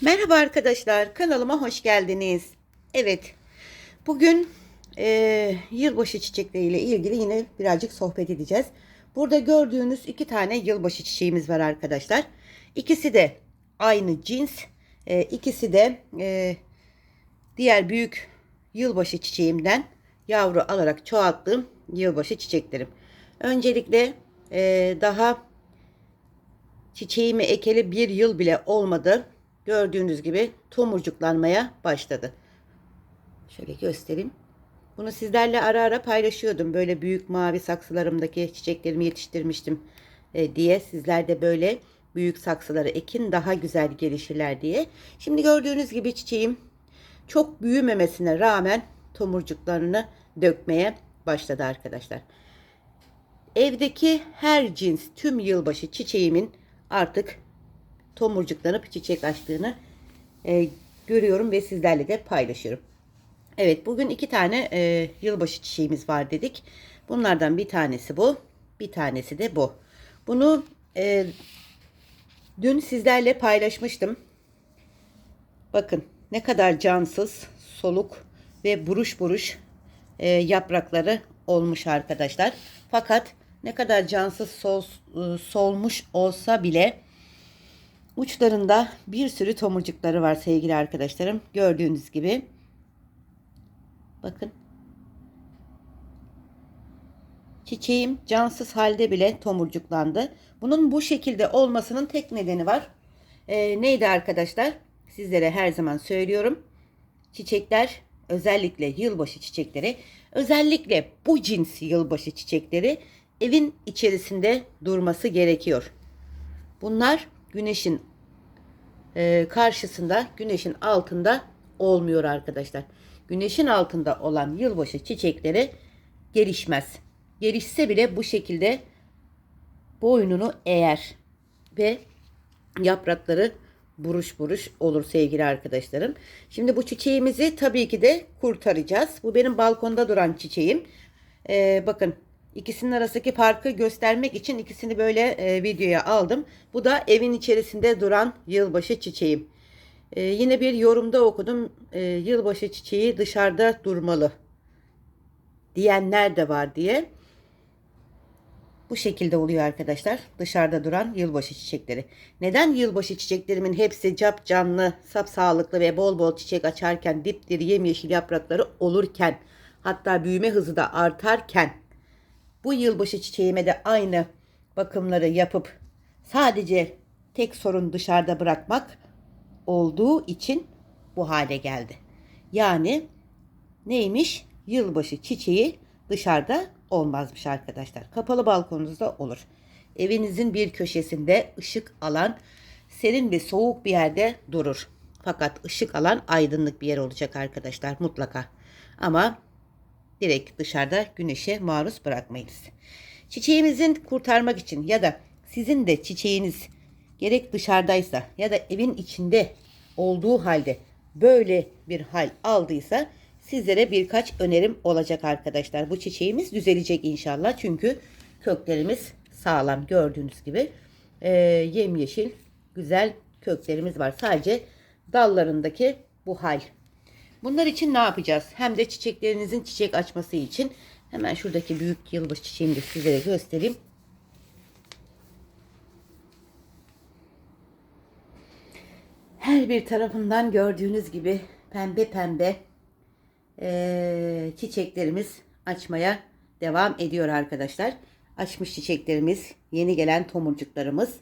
Merhaba arkadaşlar, kanalıma hoş geldiniz. Evet, bugün eee, yılbaşı çiçekleriyle ilgili yine birazcık sohbet edeceğiz. Burada gördüğünüz iki tane yılbaşı çiçeğimiz var arkadaşlar. İkisi de aynı cins, eee, ikisi de eee, diğer büyük yılbaşı çiçeğimden yavru alarak çoğalttığım yılbaşı çiçeklerim. Öncelikle eee, daha Çiçeğimi ekeli bir yıl bile olmadı. Gördüğünüz gibi tomurcuklanmaya başladı. Şöyle göstereyim. Bunu sizlerle ara ara paylaşıyordum. Böyle büyük mavi saksılarımdaki çiçeklerimi yetiştirmiştim e, diye. Sizler de böyle büyük saksıları ekin daha güzel gelişirler diye. Şimdi gördüğünüz gibi çiçeğim çok büyümemesine rağmen tomurcuklarını dökmeye başladı arkadaşlar. Evdeki her cins tüm yılbaşı çiçeğimin artık tomurcuklanıp çiçek açtığını e, görüyorum ve sizlerle de paylaşıyorum. Evet bugün iki tane e, yılbaşı çiçeğimiz var dedik. Bunlardan bir tanesi bu. Bir tanesi de bu. Bunu e, dün sizlerle paylaşmıştım. Bakın ne kadar cansız, soluk ve buruş buruş e, yaprakları olmuş arkadaşlar. Fakat ne kadar cansız sol, e, solmuş olsa bile uçlarında bir sürü tomurcukları var sevgili arkadaşlarım. Gördüğünüz gibi. Bakın. Çiçeğim cansız halde bile tomurcuklandı. Bunun bu şekilde olmasının tek nedeni var. E, neydi arkadaşlar? Sizlere her zaman söylüyorum. Çiçekler özellikle yılbaşı çiçekleri özellikle bu cins yılbaşı çiçekleri evin içerisinde durması gerekiyor. Bunlar güneşin e, karşısında güneşin altında olmuyor arkadaşlar. Güneşin altında olan yılbaşı çiçekleri gelişmez. Gelişse bile bu şekilde boynunu eğer ve yaprakları buruş buruş olur sevgili arkadaşlarım. Şimdi bu çiçeğimizi tabii ki de kurtaracağız. Bu benim balkonda duran çiçeğim. Ee, bakın ikisinin arasındaki farkı göstermek için ikisini böyle e, videoya aldım. Bu da evin içerisinde duran yılbaşı çiçeğim. Ee, yine bir yorumda okudum. Ee, yılbaşı çiçeği dışarıda durmalı diyenler de var diye. Bu şekilde oluyor arkadaşlar. Dışarıda duran yılbaşı çiçekleri. Neden yılbaşı çiçeklerimin hepsi cap canlı, sap sağlıklı ve bol bol çiçek açarken, dipdiri yemyeşil yaprakları olurken, hatta büyüme hızı da artarken bu yılbaşı çiçeğime de aynı bakımları yapıp sadece tek sorun dışarıda bırakmak olduğu için bu hale geldi. Yani neymiş? Yılbaşı çiçeği dışarıda olmazmış arkadaşlar. Kapalı balkonunuzda olur. Evinizin bir köşesinde ışık alan serin ve soğuk bir yerde durur. Fakat ışık alan aydınlık bir yer olacak arkadaşlar mutlaka. Ama direkt dışarıda güneşe maruz bırakmayız. Çiçeğimizin kurtarmak için ya da sizin de çiçeğiniz gerek dışarıdaysa ya da evin içinde olduğu halde böyle bir hal aldıysa sizlere birkaç önerim olacak arkadaşlar. Bu çiçeğimiz düzelecek inşallah. Çünkü köklerimiz sağlam gördüğünüz gibi e, yemyeşil güzel köklerimiz var. Sadece dallarındaki bu hal. Bunlar için ne yapacağız? Hem de çiçeklerinizin çiçek açması için hemen şuradaki büyük yılbaşı çiçeğimi de sizlere göstereyim. Her bir tarafından gördüğünüz gibi pembe pembe e, çiçeklerimiz açmaya devam ediyor arkadaşlar. Açmış çiçeklerimiz, yeni gelen tomurcuklarımız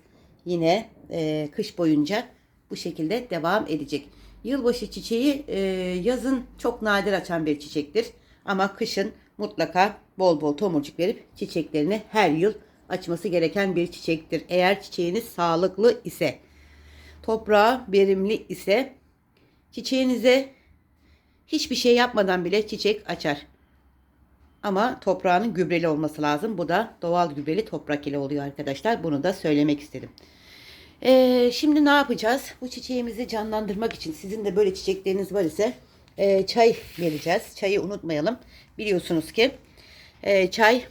yine e, kış boyunca bu şekilde devam edecek. Yılbaşı çiçeği e, yazın çok nadir açan bir çiçektir. Ama kışın mutlaka bol bol tomurcuk verip çiçeklerini her yıl açması gereken bir çiçektir. Eğer çiçeğiniz sağlıklı ise, toprağı verimli ise çiçeğinize hiçbir şey yapmadan bile çiçek açar. Ama toprağının gübreli olması lazım. Bu da doğal gübreli toprak ile oluyor arkadaşlar. Bunu da söylemek istedim. Ee, şimdi ne yapacağız? Bu çiçeğimizi canlandırmak için sizin de böyle çiçekleriniz var ise e, çay vereceğiz. Çayı unutmayalım. Biliyorsunuz ki e, çay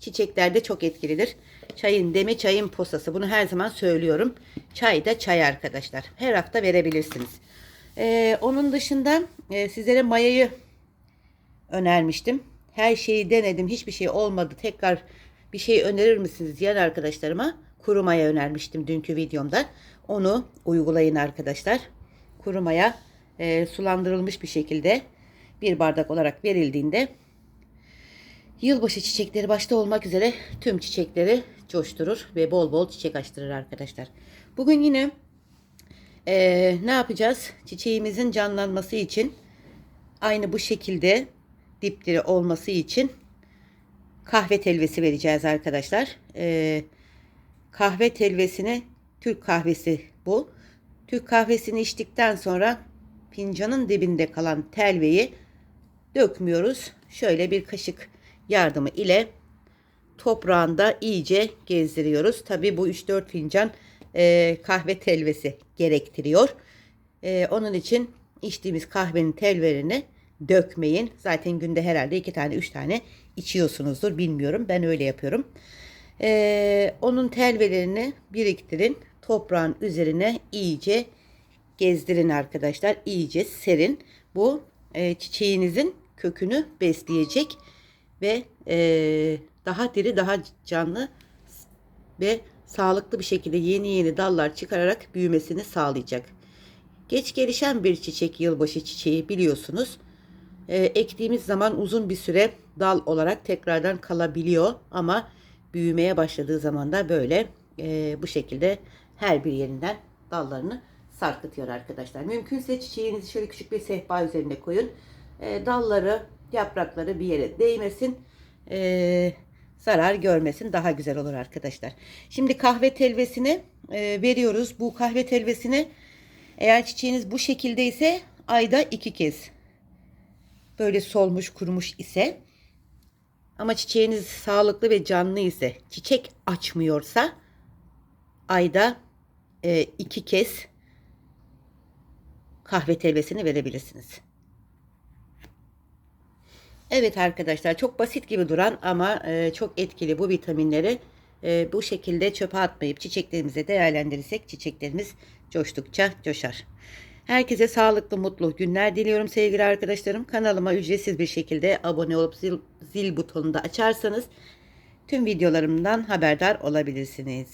çiçeklerde çok etkilidir. Çayın demi çayın posası. Bunu her zaman söylüyorum. Çay da çay arkadaşlar. Her hafta verebilirsiniz. Ee, onun dışında e, sizlere mayayı önermiştim. Her şeyi denedim. Hiçbir şey olmadı. Tekrar bir şey önerir misiniz diyen arkadaşlarıma kuru maya önermiştim dünkü videomda. Onu uygulayın arkadaşlar. Kuru maya e, sulandırılmış bir şekilde bir bardak olarak verildiğinde yılbaşı çiçekleri başta olmak üzere tüm çiçekleri coşturur ve bol bol çiçek açtırır arkadaşlar. Bugün yine e, ne yapacağız? Çiçeğimizin canlanması için aynı bu şekilde dipleri olması için kahve telvesi vereceğiz arkadaşlar. Ee, kahve telvesini Türk kahvesi bu. Türk kahvesini içtikten sonra fincanın dibinde kalan telveyi dökmüyoruz. Şöyle bir kaşık yardımı ile toprağında iyice gezdiriyoruz. Tabi bu 3-4 fincan e, kahve telvesi gerektiriyor. E, onun için içtiğimiz kahvenin telverini dökmeyin. Zaten günde herhalde iki tane üç tane içiyorsunuzdur bilmiyorum. Ben öyle yapıyorum. Ee, onun telvelerini biriktirin. Toprağın üzerine iyice gezdirin arkadaşlar. İyice serin. Bu e, çiçeğinizin kökünü besleyecek ve e, daha diri daha canlı ve sağlıklı bir şekilde yeni yeni dallar çıkararak büyümesini sağlayacak. Geç gelişen bir çiçek yılbaşı çiçeği biliyorsunuz e, ektiğimiz zaman uzun bir süre dal olarak tekrardan kalabiliyor ama büyümeye başladığı zaman da böyle e, bu şekilde her bir yerinden dallarını sarkıtıyor arkadaşlar. Mümkünse çiçeğinizi şöyle küçük bir sehpa üzerine koyun. E, dalları, yaprakları bir yere değmesin. E, zarar görmesin. Daha güzel olur arkadaşlar. Şimdi kahve telvesini e, veriyoruz. Bu kahve telvesini eğer çiçeğiniz bu şekilde ise ayda iki kez böyle solmuş kurumuş ise ama çiçeğiniz sağlıklı ve canlı ise çiçek açmıyorsa ayda e, iki kez kahve telvesini verebilirsiniz. Evet arkadaşlar çok basit gibi duran ama e, çok etkili bu vitaminleri e, bu şekilde çöpe atmayıp çiçeklerimize değerlendirirsek çiçeklerimiz coştukça coşar. Herkese sağlıklı, mutlu günler diliyorum sevgili arkadaşlarım. Kanalıma ücretsiz bir şekilde abone olup zil, zil butonunu da açarsanız tüm videolarımdan haberdar olabilirsiniz.